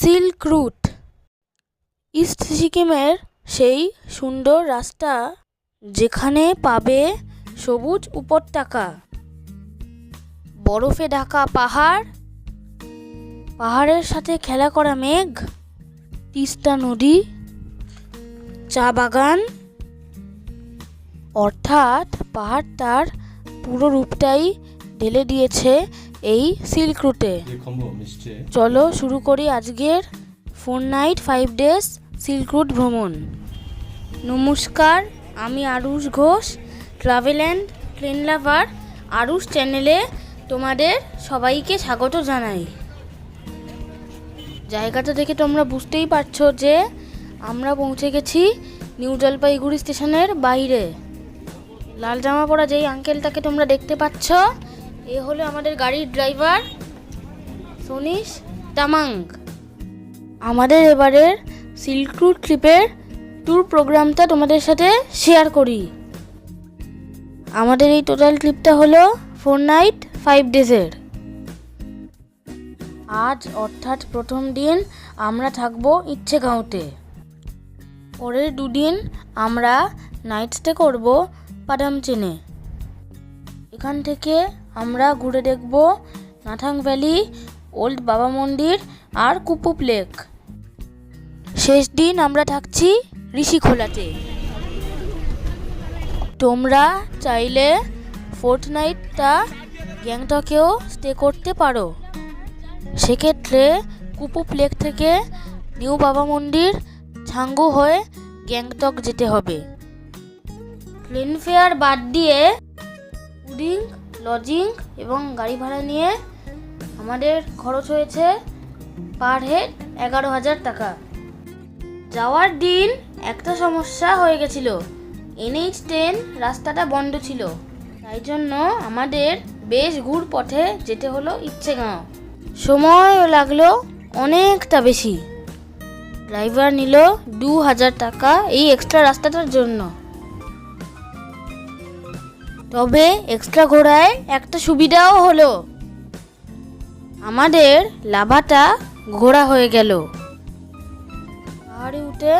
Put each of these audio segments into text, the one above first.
Silk route. East সিকিমের সেই সুন্দর রাস্তা যেখানে পাবে সবুজ উপত্যকা। বরফে ঢাকা পাহাড়, পাহাড়ের সাথে খেলা করা মেঘ, তিস্তা নদী, চা বাগান। অর্থাৎ পাহাড় তার পুরো রূপটাই ঢেলে দিয়েছে এই সিল্ক রুটে। চলো শুরু করি আজকের four night five days silk route ভ্রমণ। নমস্কার আমি Arush Ghosh travel and train lover Arush চ্যানেলে তোমাদের সবাইকে স্বাগত জানাই। জায়গাটা দেখে তোমরা বুঝতেই পারছ যে আমরা পৌঁছে গেছি নিউ জলপাইগুড়ি স্টেশনের বাইরে। লাল জামা পরা যেই আঙ্কেলটাকে তোমরা দেখতে পাচ্ছ এ হলো আমাদের গাড়ির ড্রাইভার, সনিশ তামাং আমাদের এবারের সিল্ক রুট ট্রিপের ট্যুর প্রোগ্রামটা তোমাদের সাথে শেয়ার করি। আমাদের এই টোটাল ট্রিপটা হলো ফোর নাইট, ফাইভ ডেজের। আজ অর্থাৎ প্রথম দিন আমরা থাকব ইচ্ছেগাঁওতে। পরের দুদিন আমরা নাইট স্টে করব পাদামচেনে। এখান থেকে আমরা ঘুরে দেখব নাথাং ভ্যালি, ওল্ড বাবা মন্দির আর কুপুপ লেক শেষ দিন আমরা থাকছি ঋষিখোলাতে তোমরা চাইলে ফোর্থ নাইটটা গ্যাংটকেও স্টে করতে পারো। সেক্ষেত্রে কুপুপ লেক থেকে নিউ বাবা মন্দির ছাঙ্গু হয়ে গ্যাংটক যেতে হবে। প্লেন ফেয়ার বাদ দিয়ে ফুডিং লজিং এবং গাড়ি ভাড়া নিয়ে আমাদের খরচ হয়েছে পার হেড এগারো হাজার টাকা। যাওয়ার দিন একটা সমস্যা হয়ে গেছিল। এনএইচ টেন রাস্তাটা বন্ধ ছিল। তাই জন্য আমাদের বেশ ঘুর পথে যেতে হলো ইচ্ছেগাঁও। সময়ও লাগল অনেকটা বেশি। ড্রাইভার নিল দু হাজার টাকা এই এক্সট্রা রাস্তাটার জন্য। তবে এক্সট্রা ঘোড়ায় একটা সুবিধাও হলো। আমাদের লাভাটা ঘোরা হয়ে গেল। পাহাড়ে উঠে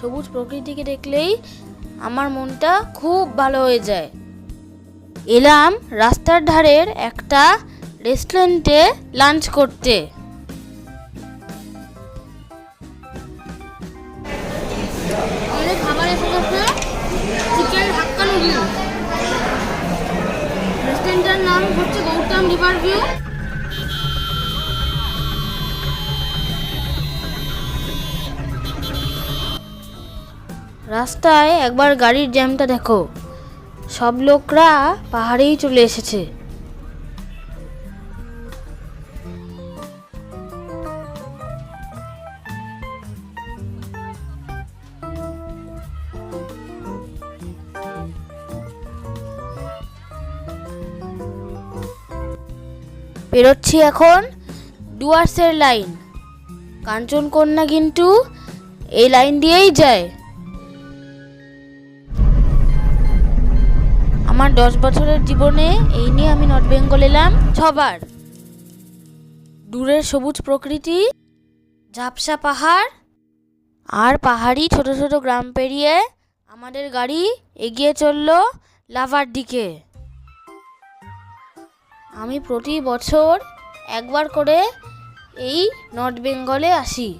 সবুজ প্রকৃতিকে দেখলেই আমার মনটা খুব ভালো হয়ে যায়। এলাম রাস্তার ধারের একটা রেস্টুরেন্টে লাঞ্চ করতে। রাস্তায় একবার গাড়ির জ্যামটা দেখো। সব লোকরা পাহাড়েই চলে এসেছে। বেরোচ্ছি এখন ডুয়ার্সের লাইন। কাঞ্চনকন্যা কিন্তু এই লাইন দিয়েই যায়। আমার দশ বছরের জীবনে এই নিয়ে আমি নর্থ বেঙ্গল এলাম ছবার। দূরের সবুজ প্রকৃতি, ঝাপসা পাহাড়, আর পাহাড়ি ছোট ছোট গ্রাম পেরিয়ে আমাদের গাড়ি এগিয়ে চলল লাভার দিকে। আমি প্রতি বছর একবার করে এই নর্থ বেঙ্গলে আসি।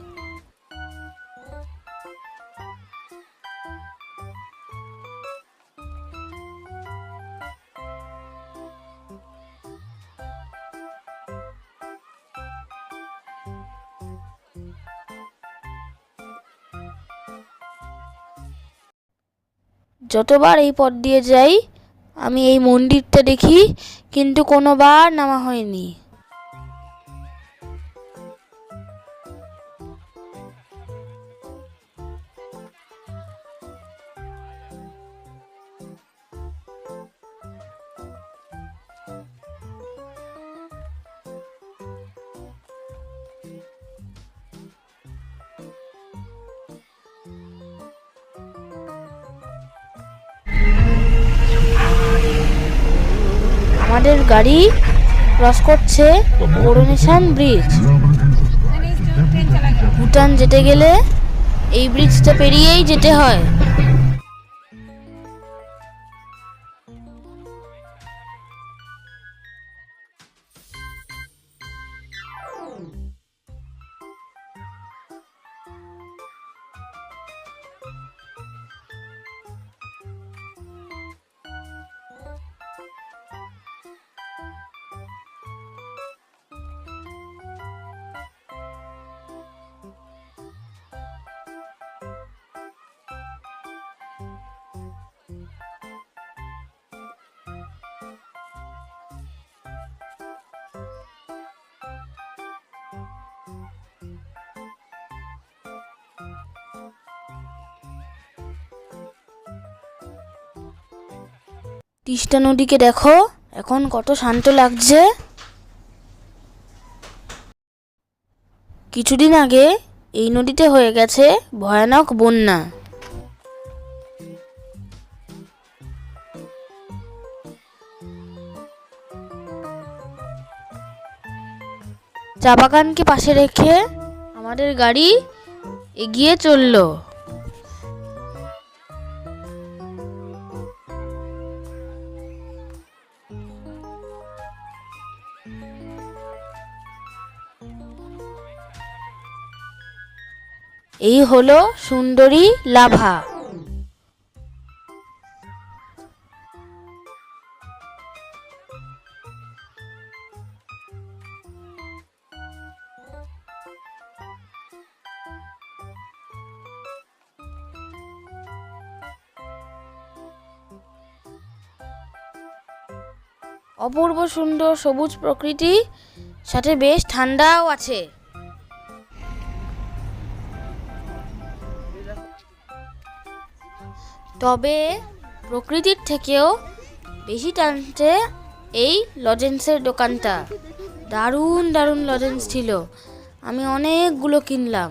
যতবার এই পথ দিয়ে যাই আমি এই মন্দিরটা দেখি কিন্তু কোনোবার নামা হয়নি। আমাদের গাড়ি ক্রস করছে করোনেশন ব্রিজ। ভুটান যেতে গেলে এই ব্রিজটা পেরিয়েই যেতে হয়। তিস্তা নদীকে দেখো। এখন কত শান্ত লাগছে। কিছুদিন আগে এই নদীতে হয়ে গেছে ভয়ানক বন্যা। চা বাগানকে পাশে রেখে আমাদের গাড়ি এগিয়ে চলল। এই হলো সুন্দরী লাভা। অপূর্ব সুন্দর সবুজ প্রকৃতি সাথে বেশ ঠান্ডাও আছে। তবে প্রকৃতির থেকেও বেশি টানছে এই লজেন্সের দোকানটা। দারুণ দারুণ লজেন্স ছিল। আমি অনেকগুলো কিনলাম।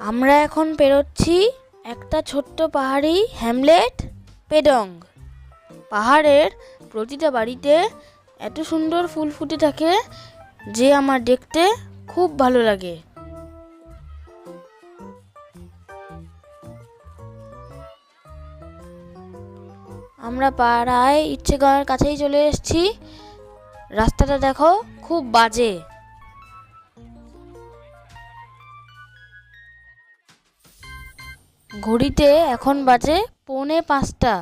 আমরা এখন পেরোচ্ছি একটা ছোট্ট পাহাড়ি হ্যামলেট, পেডং। পাহাড়ের প্রতিটা বাড়িতে এত সুন্দর ফুল ফুটে থাকে যে আমার দেখতে খুব ভালো লাগে। আমরা পাড়ায় ইচ্ছে গাঁয়ের কাছেই চলে এসেছি। রাস্তাটা দেখো, খুব বাজে। ঘড়িতে এখন বাজে পৌনে পাঁচটা।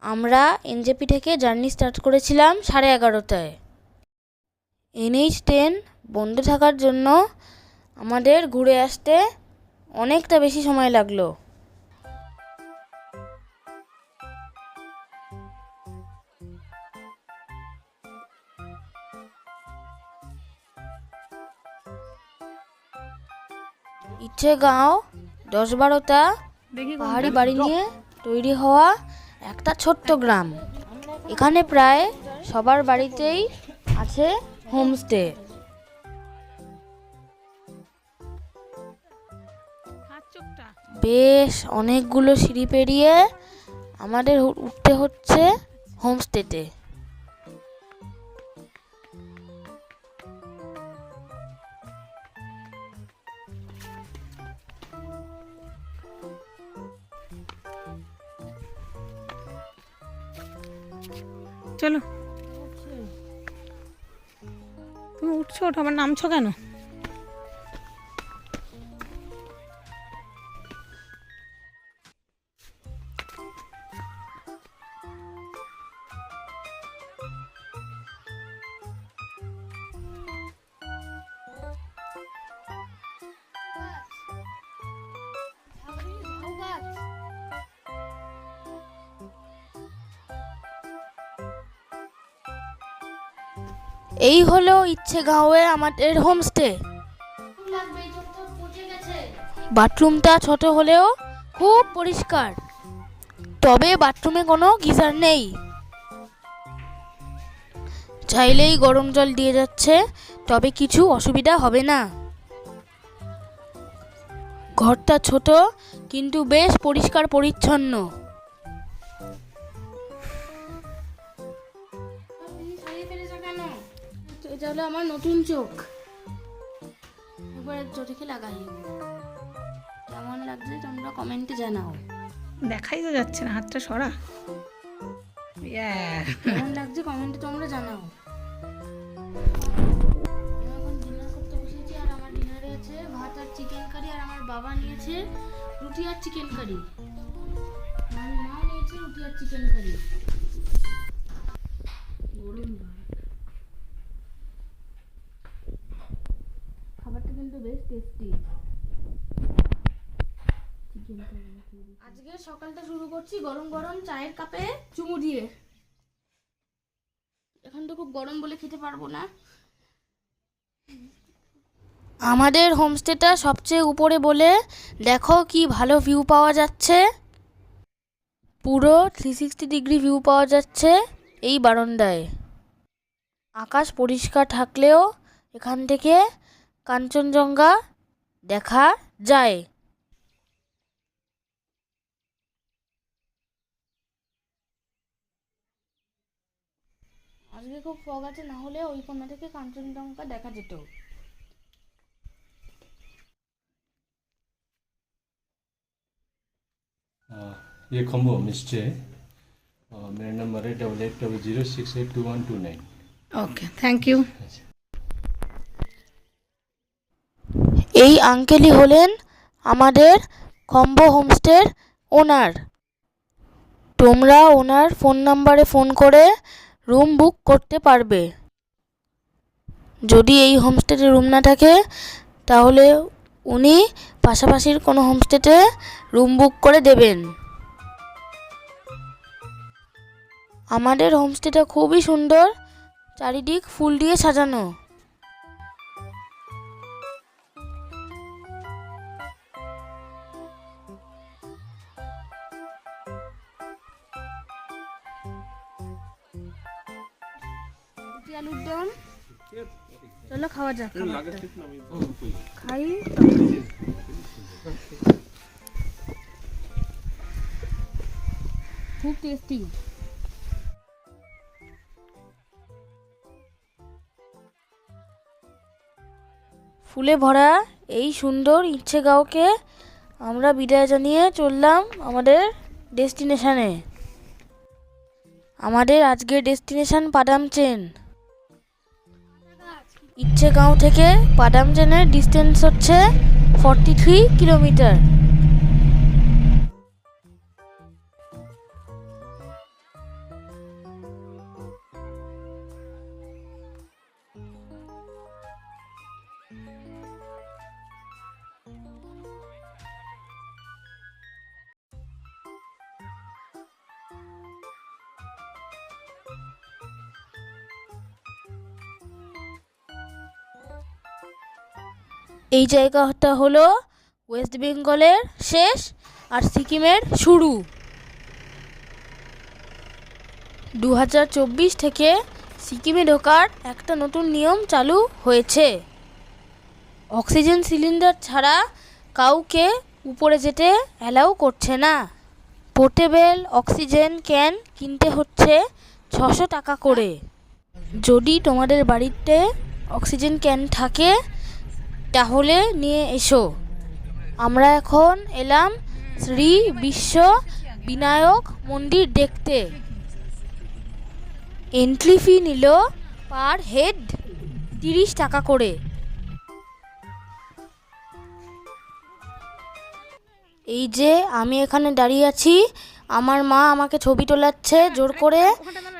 আমরা এনজেপি থেকে জার্নি স্টার্ট করেছিলাম সাড়ে এগারোটায়। এনএইচ টেন বন্ধ থাকার জন্য আমাদের ঘুরে আসতে অনেকটা বেশি সময় লাগল। ইচ্ছে গাঁও দশ বারোটা পাহাড়ি বাড়ি নিয়ে তৈরি হওয়া একটা ছোট্ট গ্রাম। এখানে প্রায় সবার বাড়িতেই আছে হোমস্টে। বেশ অনেকগুলো সিঁড়ি পেরিয়ে আমাদের উঠতে হচ্ছে হোমস্টেতে। চলো। তুমি উঠছো ওঠো, আবার নামছো কেন? এই হলো ইচ্ছে গাঁওয়ে আমাদের হোমস্টে। বাথরুমটা ছোট হলেও খুব পরিষ্কার। তবে বাথরুমে কোনো গিজার নেই। চাইলেই গরম জল দিয়ে যাচ্ছে, তবে কিছু অসুবিধা হবে না। ঘরটা ছোট, কিন্তু বেশ পরিষ্কার পরিচ্ছন্ন এটা হলো আমার নতুন চোখ। এবার চোখে লাগাই। কেমন লাগছে তোমরা কমেন্টে জানাও। দেখাই তো যাচ্ছে না হাতটা সরা। কেমন লাগছে কমেন্টে তোমরা জানাও। এখন ডিনার করতে বসেছি আর আমার ডিনারে আছে ভাত আর চিকেন কারি আর আমার বাবা নিয়েছে রুটি আর চিকেন কারি আমার মা নিয়েছে রুটি আর চিকেন কারি গরম ভাত খাবারটা কিন্তু বেশ কারি আজকে সকালটা শুরু করছি গরম গরম চায়ের কাপে চুমু দিয়ে। এখন তো খুব গরম বলে খেতে পারব না। আমাদের হোমস্টেটা সবচেয়ে উপরে বলে। দেখো কি ভালো ভিউ পাওয়া যাচ্ছে। পুরো থ্রি সিক্সটি ডিগ্রি ভিউ পাওয়া যাচ্ছে এই বারান্দায়। আকাশ পরিষ্কার থাকলেও এখান থেকে কাঞ্চনজঙ্ঘা দেখা যায় আজকে খুব ফগ আছে না হলে ওই কোণা থেকে কাঞ্চনজঙ্ঘা দেখা যেত अ, ये खम्बो होमस्टे है अ, मेरा नंबर है double eight double zero six eight two one two nine okay thank you এই আঙ্কেলই হলেন আমাদের কম্বো হোমস্টের ওনার। তোমরা ওনার ফোন নাম্বারে ফোন করে রুম বুক করতে পারবে। যদি এই হোমস্টেতে রুম না থাকে, তাহলে উনি পাশাপাশির কোনো হোমস্টেতে রুম বুক করে দেবেন। আমাদের হোমস্টেটা খুবই সুন্দর, চারিদিক ফুল দিয়ে সাজানো। আলুর দম। চলো খাওয়া যাক। খাই। খুব টেস্টি ফুলে ভরা এই সুন্দর ইচ্ছে গাঁওকে আমরা বিদায় জানিয়ে চললাম আমাদের ডেস্টিনেশনে। আমাদের আজকের ডেস্টিনেশন পাদাম চেন। ইচ্ছে গাঁও থেকে পাডামজেনের ডিস্টেন্স হচ্ছে ফর্টি থ্রি কিলোমিটার এই জায়গাটা হলো ওয়েস্ট বেঙ্গলের শেষ আর সিকিমের শুরু। দু হাজার চব্বিশ থেকে সিকিমে ঢোকার একটা নতুন নিয়ম চালু হয়েছে। অক্সিজেন সিলিন্ডার ছাড়া কাউকে উপরে যেতে অ্যালাউ করছে না। পোর্টেবল অক্সিজেন ক্যান কিনতে হচ্ছে ছশো টাকা করে। যদি তোমাদের বাড়িতে অক্সিজেন ক্যান থাকে তাহলে নিয়ে এসো। আমরা এখন এলাম শ্রী বিশ্ব বিনায়ক মন্দির দেখতে। এন্ট্রি ফি নিল পার হেড তিরিশ টাকা করে। এই যে আমি এখানে দাঁড়িয়ে আছি, আমার মা আমাকে ছবি তোলাচ্ছে জোর করে,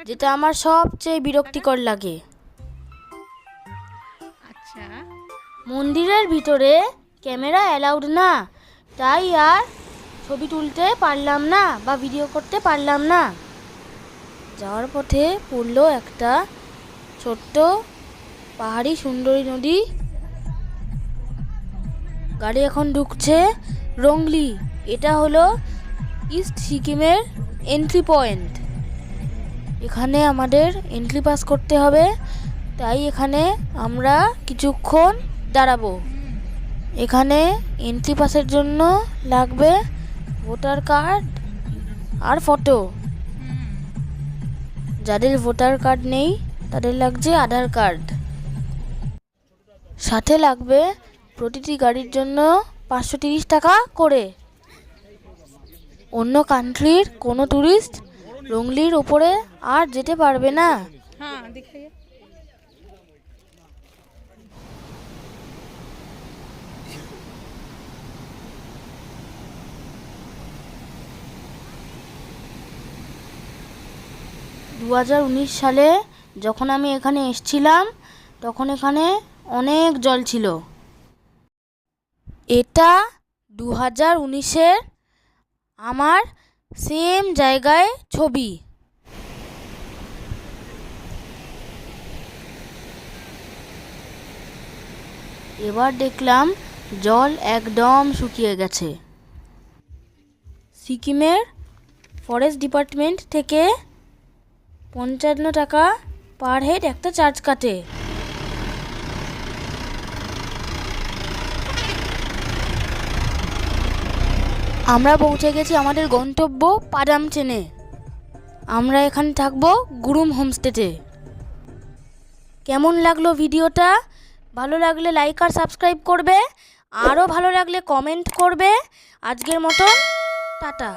যেটা আমার সবচেয়ে বিরক্তিকর লাগে। মন্দিরের ভিতরে ক্যামেরা অ্যালাউড না। তাই আর ছবি তুলতে পারলাম না বা ভিডিও করতে পারলাম না। যাওয়ার পথে পড়ল একটা ছোট্ট পাহাড়ি সুন্দরী নদী। গাড়ি এখন ঢুকছে রংলি। এটা হলো ইস্ট সিকিমের এন্ট্রি পয়েন্ট। এখানে আমাদের এন্ট্রি পাস করতে হবে। তাই এখানে আমরা কিছুক্ষণ দাঁড়াবো। এখানে এন্ট্রি পাসের জন্য লাগবে ভোটার কার্ড আর ফটো যাদের ভোটার কার্ড নেই, তাদের লাগছে আধার কার্ড সাথে লাগবে প্রতিটি গাড়ির জন্য পাঁচশো তিরিশ টাকা করে। অন্য কান্ট্রির কোনো ট্যুরিস্ট রংলির ওপরে আর যেতে পারবে না। দু হাজার উনিশ সালে যখন আমি এখানে এসছিলাম, তখন এখানে অনেক জল ছিল। এটা দু হাজার উনিশের আমার সেম জায়গায় ছবি। এবার দেখলাম জল একদম শুকিয়ে গেছে। সিকিমের ফরেস্ট ডিপার্টমেন্ট থেকে পঞ্চান্ন টাকা পার হেড একটা চার্জ কাটে। আমরা পৌঁছে গেছি আমাদের গন্তব্য পাদাম চেনে। আমরা এখানে থাকব গুরুম হোমস্টেতে। কেমন লাগল ভিডিওটা? ভালো লাগলে লাইক আর সাবস্ক্রাইব করবে। আরও ভালো লাগলে কমেন্ট করবে। আজকের মতন, টাটা।